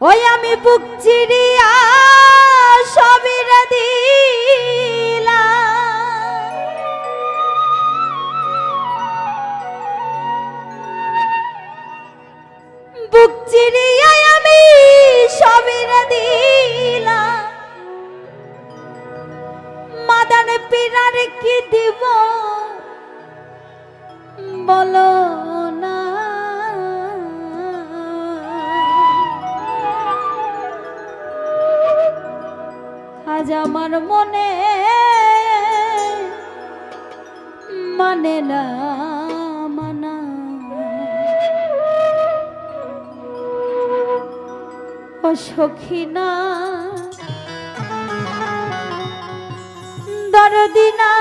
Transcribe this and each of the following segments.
ওই আমি বুক চিরিয়া সবির বুক চিরিয়া আমি সবির দিলাম মাদান পিরার কি দিব? বলো। আজ আমার মনে মানে না মানা। ও সখী না দরদি না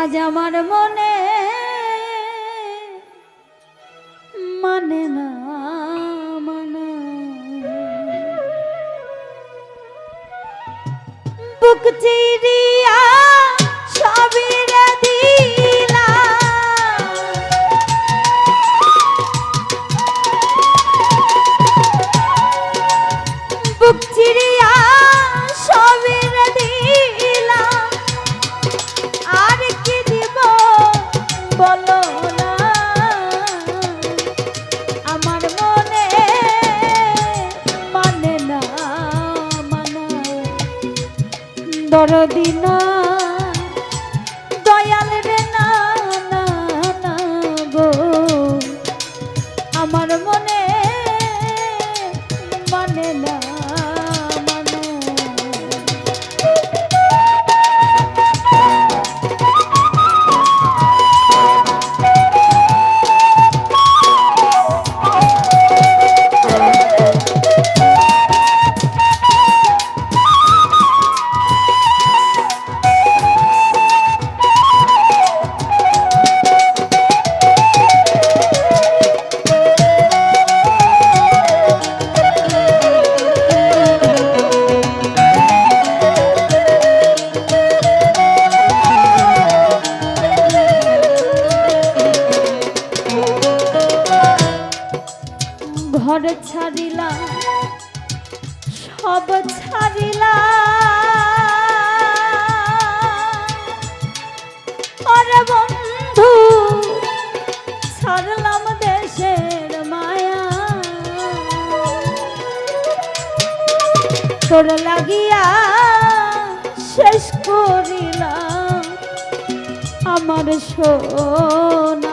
আজ আমার মানে বুক চিরিয়া সবির দিলা বুক চিরিয়া দরদি তোর লাগিয়া শেষ করিলাম। আমার সোনার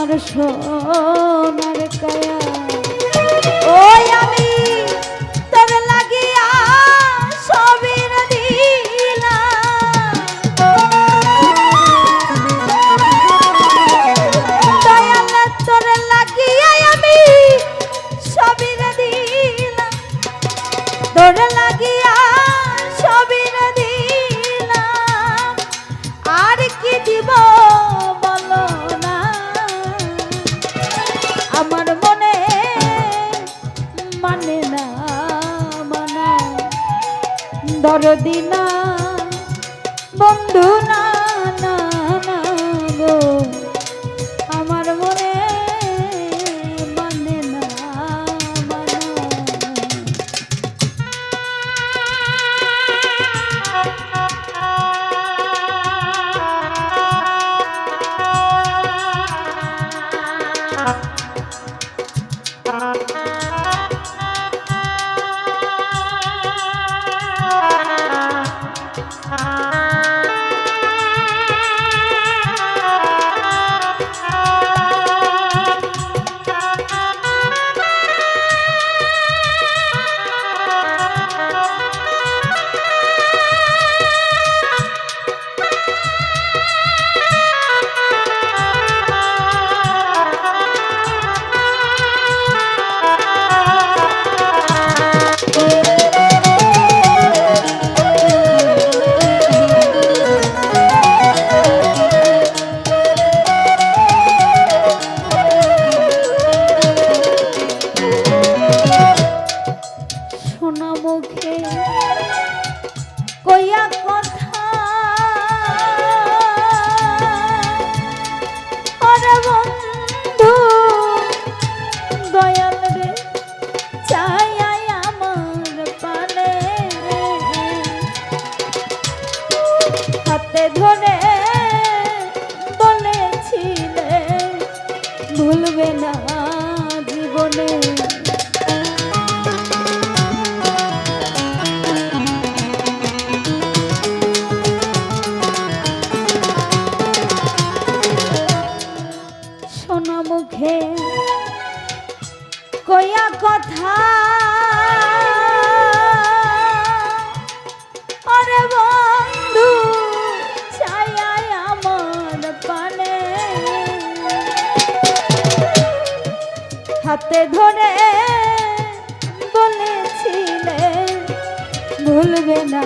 আমার সোনার কায়া। ওই আমি তোর লাগিয়া তোর লাগিয়া মানে। না বন্ধু না না না মনে মানে না কইয়া কথা শোনা মুখে কইয়া কথা। হাতে ধরে বলেছিলে ভুলবে না।